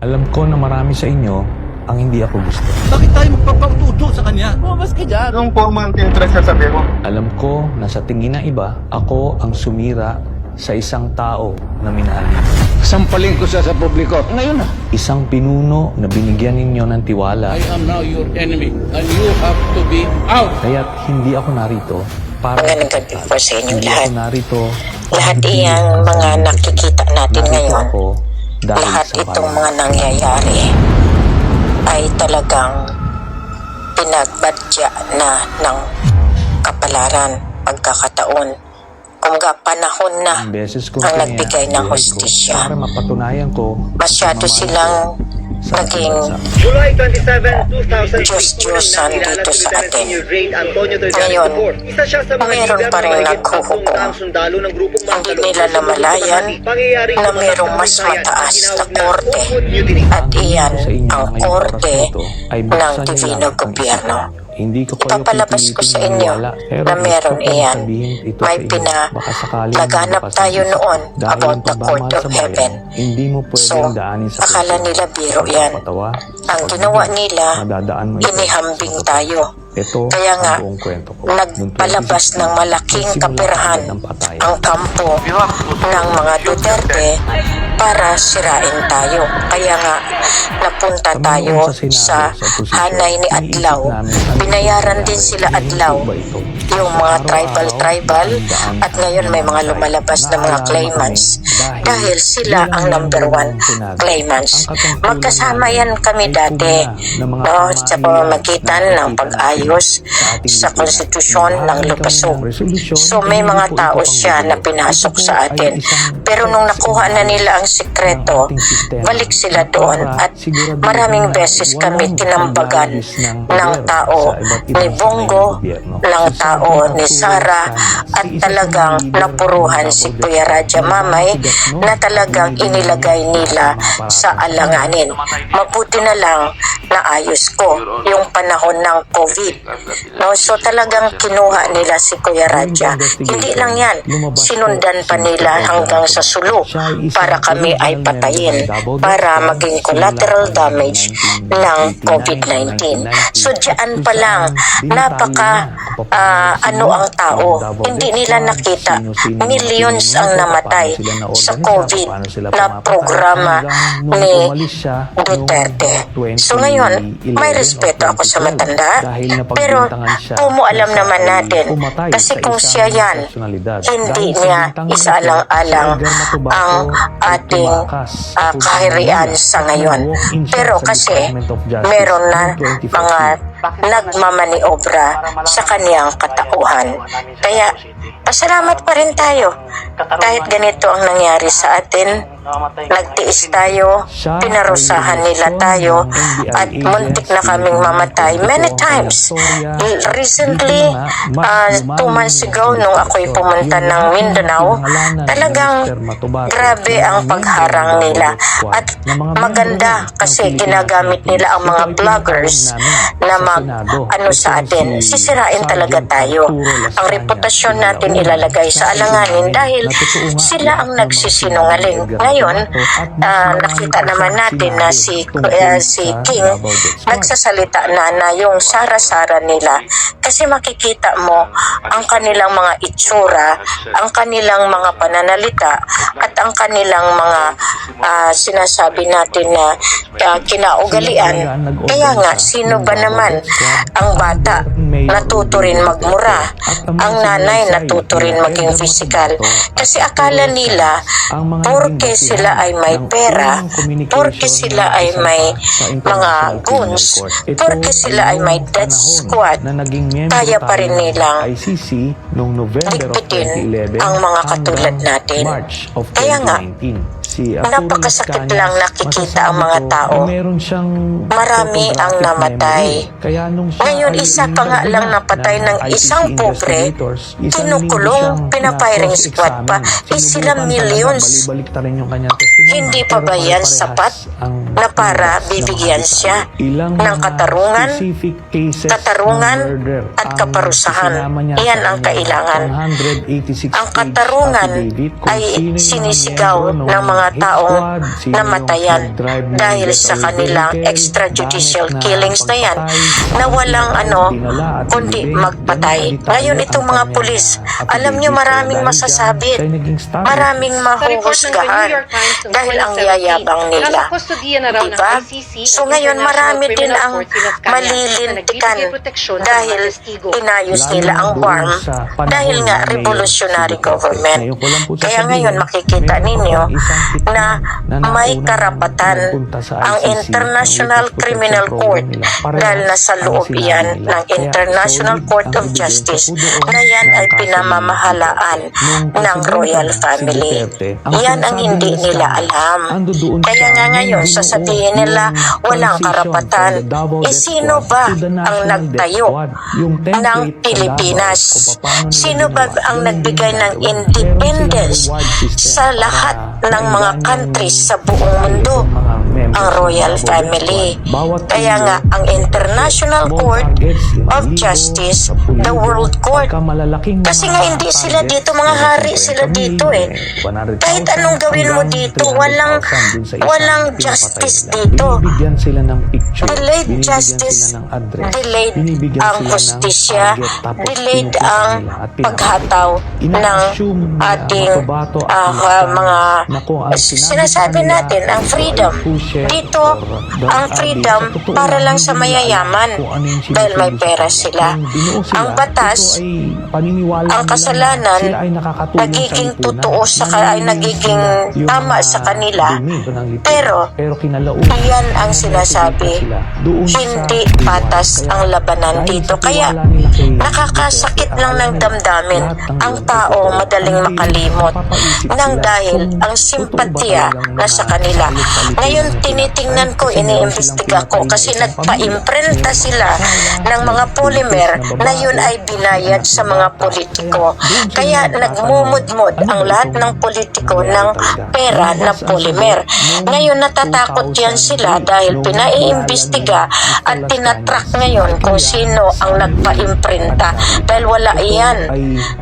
Alam ko na marami sa inyo ang hindi ako gusto. Bakit tayo magpapaututo sa kanya? Bumas ka dyan. Anong formal interest sa sabi mo? Alam ko na sa tingin ng iba, ako ang sumira sa isang tao na minahal. Sampaling ko siya sa publiko. Ngayon na. Isang pinuno na binigyan ninyo ng tiwala. I am now your enemy and you have to be out. Kaya't hindi ako narito para Magandang gabi po sa inyo Hindi lahat. ako narito Lahat iyang mga nakikita natin narito ngayon, ako dahil lahat sa itong bayan. mga nangyayari ay talagang pinagbadya na ng kapalaran, pagkakataon. Kumbaga panahon na Ang nagbigay ng ko Masyado silang sa ating. July 27, 2016 Diyos-Diyosan dito sa atin. Ngayon, IV. Isa siya sa mga mayroon pa ng rin mahigit naghuhukom. 10 sundalo ng grupong Hindi nila namalayan na mayroong mas mataas ang na korte. At iyan ang korte ng Divino Gobyerno. Hindi ko kayo Ipapalabas ko sa inyo pero na meron iyan. May sa inyo. pina Baka sakaling laganap mapasisip. tayo noon about the court of heaven. Hindi mo pwedeng So, daanin sa akala nila biro yan. Ang ginawa nila, inihambing tayo. Ito Kaya nga, nagpalabas Noong 2016, ng malaking kapirahan ang kampo ng mga Duterte para sirain tayo. Kaya nga, napunta tayo sa hanay ni Adlaw. Binayaran din sila Adlaw. Yung mga tribal-tribal at ngayon may mga lumalabas na mga claimants dahil sila ang number one claimants. Magkasama yan kami dati no, sa pamamagitan ng pag-ayos sa konstitusyon ng Lupasog. So may mga tao siya na pinasok sa atin. Pero nung nakuha na nila ang ng sikreto, balik sila doon at maraming beses kami tinambagan ng tao ni Bongo, ng tao ni Sara at talagang napuruhan si Kuya Raja. Mamay na talagang inilagay nila sa alanganin. Mabuti na lang na ayos ko yung panahon ng COVID. No, so talagang kinuha nila si Kuya Raja. Hindi lang yan, sinundan pa nila hanggang sa Sulu para kami ay patayin para maging collateral damage ng COVID-19. So diyan pa lang, napaka ah, ano ang tao. Hindi nila nakita millions ang namatay sa COVID na programa ni Duterte. So ngayon, may respeto ako sa matanda, pero pumo alam naman natin, kasi kung siya yan, hindi niya isaalang-alang ang ating ah, kaharian sa ngayon. Pero kasi meron na mga nagmamaniobra sa kaniyang katauhan. Kaya pasalamat pa rin tayo kahit ganito ang nangyari sa atin. Nagtiis tayo, pinarusahan nila tayo, at muntik na kaming mamatay many times. Recently, uh, two months ago, nung ako'y pumunta ng Mindanao, talagang grabe ang pagharang nila. At maganda kasi ginagamit nila ang mga vloggers na mag ano sa atin. Sisirain talaga tayo. Ang reputasyon natin ilalagay sa alanganin dahil sila ang nagsisinungaling. Ngayon, ah, nakita naman natin na si ah, si King nagsasalita na na yung sara-sara nila. Kasi makikita mo ang kanilang mga itsura, ang kanilang mga pananalita at ang kanilang mga ah, sinasabi natin na ah, kinaugalian. Kaya nga, sino ba naman ang bata natuto rin magmura, ang nanay natuto rin maging physical. Kasi akala nila, porke sila ay may pera, porke sila ay may mga goons, porke sila ay may death squad, kaya pa rin nilang 2011 ang mga katulad natin. Kaya nga, 2019. Si Arturo napakasakit Lascanya, lang nakikita ang mga tao. meron siyang Marami ang namatay. memory. Kaya nung siya Ngayon, ay isa pa nga lang na napatay ng isang pobre, kinukulong, pinafiring squad pa. Eh, sila millions. Hindi pa ba yan sapat na para bibigyan siya ng katarungan, katarungan at kaparusahan. Iyan ang kailangan. 186 Ang katarungan ay sinisigaw ng mga mga taong namatayan dahil sa kanilang extrajudicial killings na yan na walang ano kundi magpatay. Ngayon itong mga pulis, alam nyo maraming star maraming mahuhusgahan dahil ang yayabang nila. Diba? So ngayon marami din ang malilintikan dahil inayos nila ang panahon dahil nga revolutionary government. Kaya ngayon makikita ninyo na may karapatan ang International Criminal Court dahil nasa loob yan ng International Court of Justice na yan ay pinamamahalaan ng royal family. Yan ang hindi nila alam. Kaya nga ngayon, sasabihin nila walang karapatan. Death sino ba ang nagtayo ng Pilipinas? Sino ba ang nagbigay ng independence sa lahat ng mga maingganyo countries sa buong mundo? Ang ng royal family. Kaya nga, ang International Court of 5,000, Justice, 10,000, the World Court. Kasi nga hindi sila dito, mga hari 50 sila dito eh. 100,000 Kahit anong gawin mo dito, 300,000 walang walang justice dito. Delayed justice, delayed ang justisya, delayed ang paghataw ng ating listahan mga sinasabi natin ang freedom. Dito, drug ang freedom para lang sa mayayaman ano dahil may pera sila. Ang batas, ang kasalanan, nagiging totoo sa ka- ay nagiging tama sa kanila. Pero, Iyan ang sinasabi. Hindi patas ang labanan dito. Kaya nakakasakit lang ng damdamin ang tao madaling makalimot nang dahil ang talagang na sa kanila. Ngayon tinitingnan ko, iniimbestiga ko kasi pamilya. sila ng mga polymer na yun ay binayad sa mga politiko. Kaya nagmumudmod ang lahat ng politiko ng pera na polymer. Ngayon natatakot yan sila 2003, dahil pinaiimbestiga at tinatrack ngayon kung sino ang nagpa-imprinta dahil wala iyan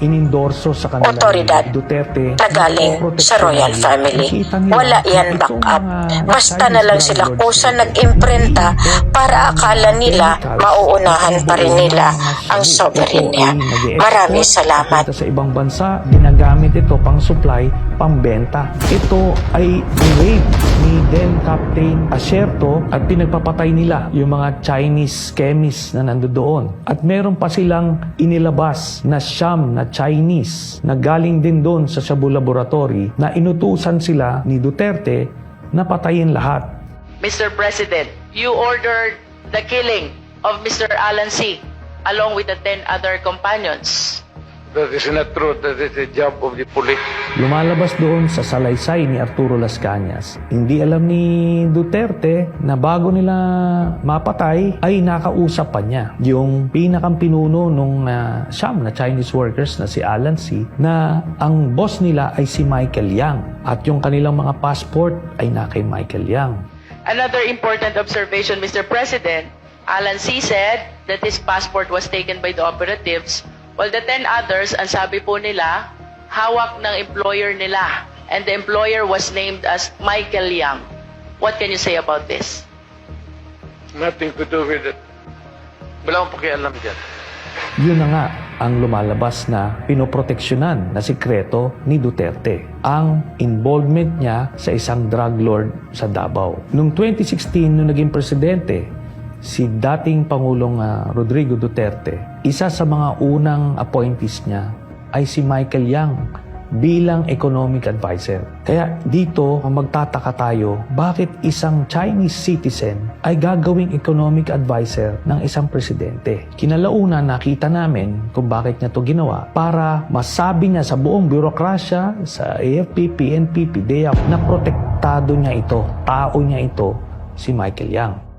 inindorso sa kanila ni Otoridad Duterte na galing sa royal family. Wala yan backup. Basta na lang sila kusa nag-imprinta para akala nila mauunahan pa rin nila ang soberenya. Maraming salamat. Sa ibang bansa, ginagamit ito pang supply, pang benta. Ito ay raid ni then Captain Asierto at pinagpapatay nila yung mga Chinese chemists na nandoon. At meron pa silang inilabas na siyam na Chinese na galing din doon sa Shabu Laboratory na inutusan sila ni Duterte na patayin lahat. Mr. President, you ordered the killing of Mr. Alan C. along with the 10 other companions. That is not true. That is the job of the police. Lumalabas doon sa salaysay ni Arturo Las Cañas. Hindi alam ni Duterte na bago nila mapatay ay nakausap pa niya yung pinakang pinuno nung uh, siyam na Chinese workers na si Alan C. na ang boss nila ay si Michael Yang at yung kanilang mga passport ay na kay Michael Yang. Another important observation, Mr. President, Alan C. said that his passport was taken by the operatives, while the 10 others, ang sabi po nila, hawak ng employer nila. And the employer was named as Michael Young. What can you say about this? Nothing to do with it. Wala akong pakialam dyan. Yun na nga ang lumalabas na pinoproteksyonan na sikreto ni Duterte. Ang involvement niya sa isang drug lord sa Davao. Noong 2016, nung naging presidente, si dating Pangulong ah, Rodrigo Duterte, isa sa mga unang appointees niya ay si Michael Yang bilang economic advisor. Kaya dito, magtataka tayo, bakit isang Chinese citizen ay gagawing economic advisor ng isang presidente? Kinalauna nakita namin kung bakit niya to ginawa para masabi niya sa buong bürokrasya, sa AFP, PNP, PDEA, na protektado niya ito, tao niya ito, si Michael Yang.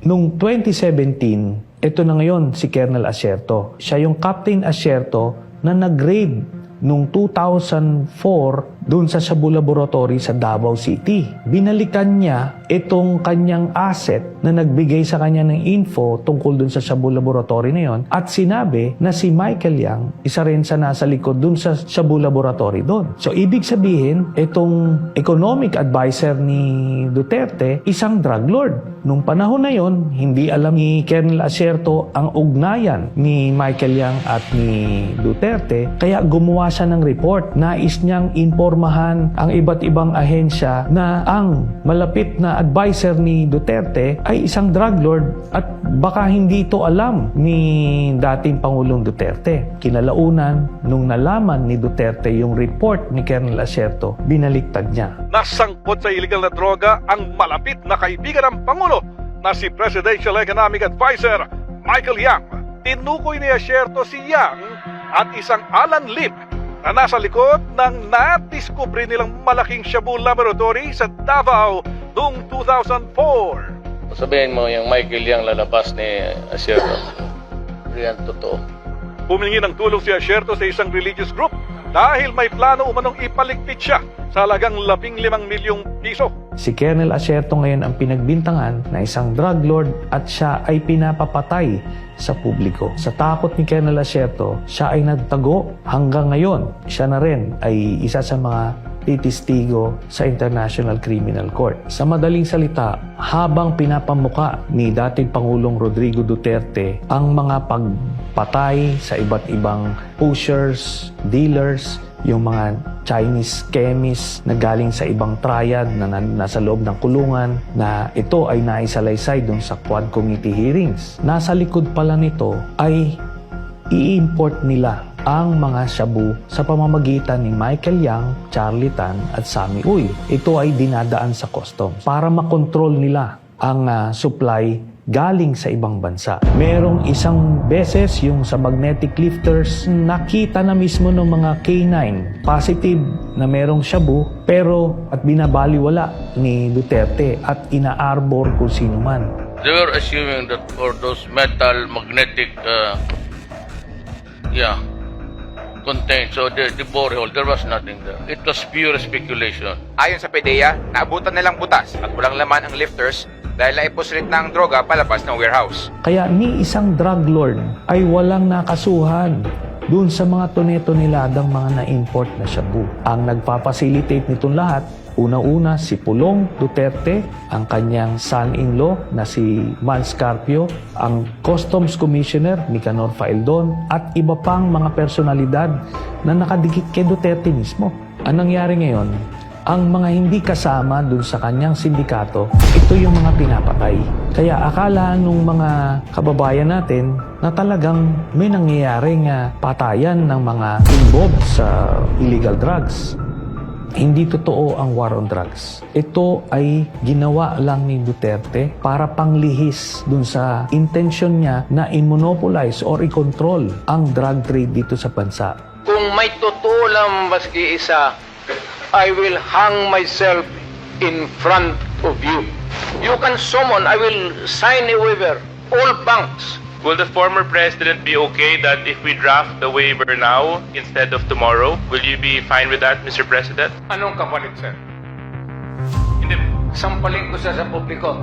Noong 2017, ito na ngayon si Colonel Asierto. Siya yung Captain Asierto na nag-raid noong 2004 doon sa Shabu Laboratory sa Davao City. Binalikan niya itong kanyang asset na nagbigay sa kanya ng info tungkol doon sa Shabu Laboratory na yon at sinabi na si Michael Yang isa rin sa nasa likod doon sa Shabu Laboratory doon. So ibig sabihin, itong economic advisor ni Duterte, isang drug lord. Nung panahon na yon, hindi alam ni Colonel Acerto ang ugnayan ni Michael Yang at ni Duterte, kaya gumawa siya ng report. Nais niyang impormahan ang iba't ibang ahensya na ang malapit na advisor ni Duterte ay isang drug lord at baka hindi ito alam ni dating Pangulong Duterte. Kinalaunan, nung nalaman ni Duterte yung report ni Colonel Acerto, binaliktad niya. nasangkot sa illegal na droga ang malapit na kaibigan ng Pangulo na si Presidential Economic Advisor Michael Yang. Tinukoy ni Asierto si Yang at isang Alan Lim na nasa likod ng nadiskubre nilang malaking Shabu Laboratory sa Davao noong 2004. Sabihin mo yung Michael yung lalabas ni Asierto. Yan totoo. Humingi ng tulong si Asierto sa isang religious group dahil may plano umanong ipaligpit siya sa halagang 15 milyong piso. Si Colonel Acerto ngayon ang pinagbintangan na isang drug lord at siya ay pinapapatay sa publiko. Sa takot ni Colonel Acerto, siya ay nagtago hanggang ngayon. Siya na rin ay isa sa mga titistigo sa International Criminal Court. Sa madaling salita, habang pinapamuka ni dating Pangulong Rodrigo Duterte ang mga pagpatay sa iba't ibang pushers, dealers, yung mga Chinese chemists na galing sa ibang triad na nasa loob ng kulungan na ito ay naisalaysay dun sa Quad Committee hearings. Nasa likod pala nito ay i-import nila ang mga shabu sa pamamagitan ni Michael Yang, Charlie Tan at Sammy Uy. Ito ay dinadaan sa customs para makontrol nila ang ah, supply galing sa ibang bansa. Merong isang beses yung sa magnetic lifters, nakita na mismo ng mga K9 positive na merong shabu pero at binabaliwala ni Duterte at ina-arbor kung sino man. They were assuming that for those metal magnetic, uh, yeah, contained. So the, the borehole, there was nothing there. It was pure speculation. Ayon sa PDEA, naabutan nilang butas at walang laman ang lifters dahil naiposlit na ang droga palabas ng warehouse. Kaya ni isang drug lord ay walang nakasuhan dun sa mga toneto-niladang mga na-import na shabu. Ang nagpapacilitate nitong lahat, una-una si Pulong Duterte, ang kanyang son-in-law na si Man Scarpio, ang Customs Commissioner Nicanor Faeldon, at iba pang mga personalidad na nakadikit kay Duterte mismo. Ang nangyari ngayon, ang mga hindi kasama dun sa kanyang sindikato, ito yung mga pinapatay. Kaya akala nung mga kababayan natin na talagang may nangyayaring ah, patayan ng mga involved sa illegal drugs. Hindi totoo ang war on drugs. Ito ay ginawa lang ni Duterte para panglihis dun sa intention niya na i-monopolize or i-control ang drug trade dito sa bansa. Kung may totoo lang maski isa, I will hang myself in front of you. You can summon, I will sign a waiver, all banks. Will the former president be okay that if we draft the waiver now instead of tomorrow? Will you be fine with that, Mr. President? Anong kapalit, sir? Hindi. Sampaling ko siya sa publiko.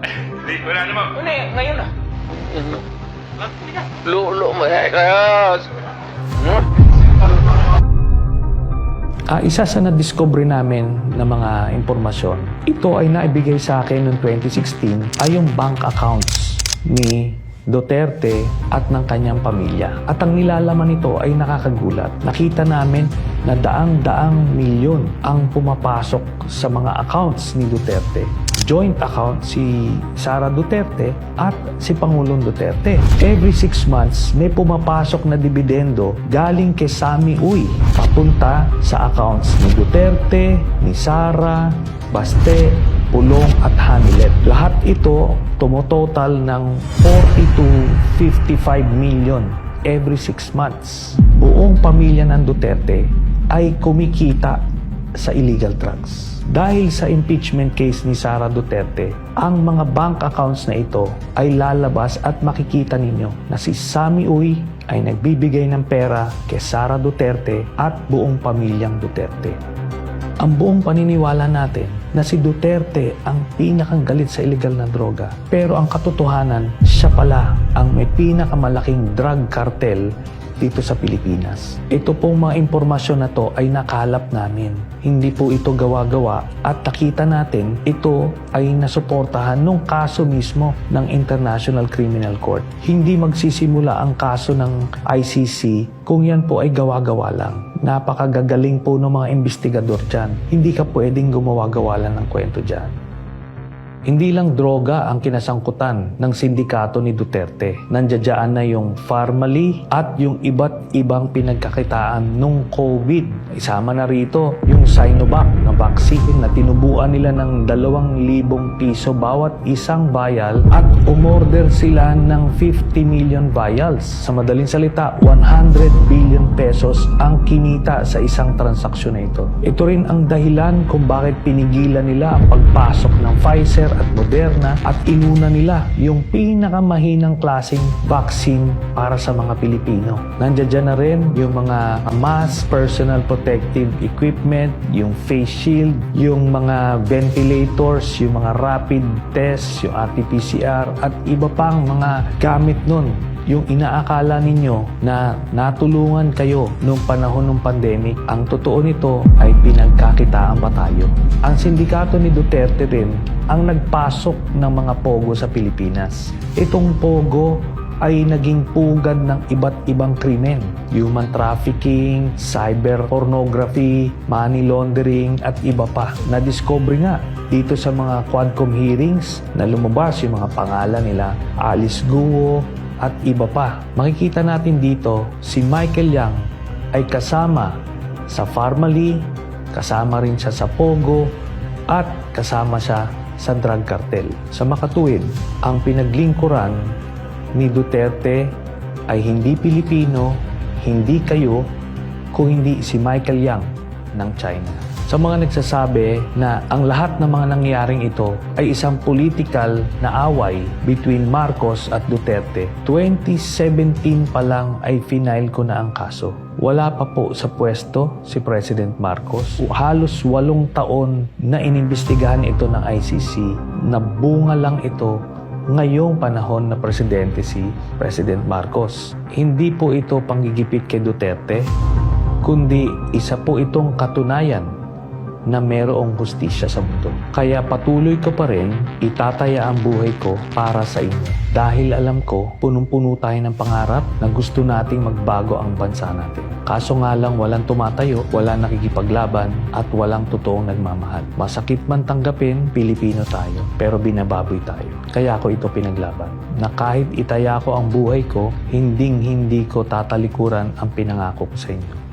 Hindi, wala naman. Ano eh, ngayon na. Lulo mo, eh, kaya... Ah, isa sa na-discover namin na mga impormasyon, ito ay naibigay sa akin noong 2016 ay yung bank accounts ni Duterte at ng kanyang pamilya. At ang nilalaman nito ay nakakagulat. Nakita namin na daang-daang milyon ang pumapasok sa mga accounts ni Duterte joint account si Sara Duterte at si Pangulong Duterte. Every six months, may pumapasok na dividendo galing kay Sami Uy papunta sa accounts ni Duterte, ni Sara, Baste, Pulong at Hanilet. Lahat ito tumototal ng 40 to 55 million every six months. Buong pamilya ng Duterte ay kumikita sa illegal drugs. Dahil sa impeachment case ni Sara Duterte, ang mga bank accounts na ito ay lalabas at makikita ninyo na si Sami Uy ay nagbibigay ng pera kay Sara Duterte at buong pamilyang Duterte. Ang buong paniniwala natin na si Duterte ang pinakang galit sa illegal na droga. Pero ang katotohanan, siya pala ang may pinakamalaking drug cartel dito sa Pilipinas. Ito pong mga impormasyon na to ay nakalap namin. Hindi po ito gawa-gawa at nakita natin ito ay nasuportahan nung kaso mismo ng International Criminal Court. Hindi magsisimula ang kaso ng ICC kung yan po ay gawa-gawa lang. Napakagagaling po ng mga investigador dyan. Hindi ka pwedeng gumawa-gawa lang ng kwento dyan. Hindi lang droga ang kinasangkutan ng sindikato ni Duterte. Nandiyadyaan na yung Farmally at yung iba't ibang pinagkakitaan nung COVID. Isama na rito yung Sinovac na vaccine na tinubuan nila ng 2,000 piso bawat isang vial at umorder sila ng 50 million vials. Sa madaling salita, 100 billion pesos ang kinita sa isang transaksyon na ito. Ito rin ang dahilan kung bakit pinigilan nila ang pagpasok ng Pfizer at Moderna at inuna nila yung pinakamahinang klaseng vaccine para sa mga Pilipino. Nandiyan dyan na rin yung mga mass personal protective equipment, yung face shield, yung mga ventilators, yung mga rapid tests, yung RT-PCR at iba pang mga gamit nun yung inaakala ninyo na natulungan kayo noong panahon ng pandemic, ang totoo nito ay pinagkakitaan pa tayo. Ang sindikato ni Duterte rin ang nagpasok ng mga pogo sa Pilipinas. Itong pogo ay naging pugad ng iba't ibang krimen. Human trafficking, cyber pornography, money laundering at iba pa. Na-discover nga dito sa mga Quadcom hearings na lumabas yung mga pangalan nila Alice Guo at iba pa. Makikita natin dito si Michael Yang ay kasama sa Farmally, kasama rin siya sa Pogo at kasama siya sa drug cartel. Sa makatuwid, ang pinaglingkuran ni Duterte ay hindi Pilipino, hindi kayo, kung hindi si Michael Yang ng China. Sa mga nagsasabi na ang lahat ng mga nangyaring ito ay isang political na away between Marcos at Duterte, 2017 pa lang ay final ko na ang kaso. Wala pa po sa pwesto si President Marcos. Halos walong taon na inimbestigahan ito ng ICC na bunga lang ito ngayong panahon na presidente si President Marcos. Hindi po ito panggigipit kay Duterte, kundi isa po itong katunayan na merong hustisya sa mundo. Kaya patuloy ko pa rin itataya ang buhay ko para sa inyo. Dahil alam ko, punong-puno tayo ng pangarap na gusto nating magbago ang bansa natin. Kaso nga lang walang tumatayo, walang nakikipaglaban, at walang totoong nagmamahal. Masakit man tanggapin, Pilipino tayo, pero binababoy tayo. Kaya ako ito pinaglaban. Na kahit itaya ko ang buhay ko, hinding hindi ko tatalikuran ang pinangako ko sa inyo.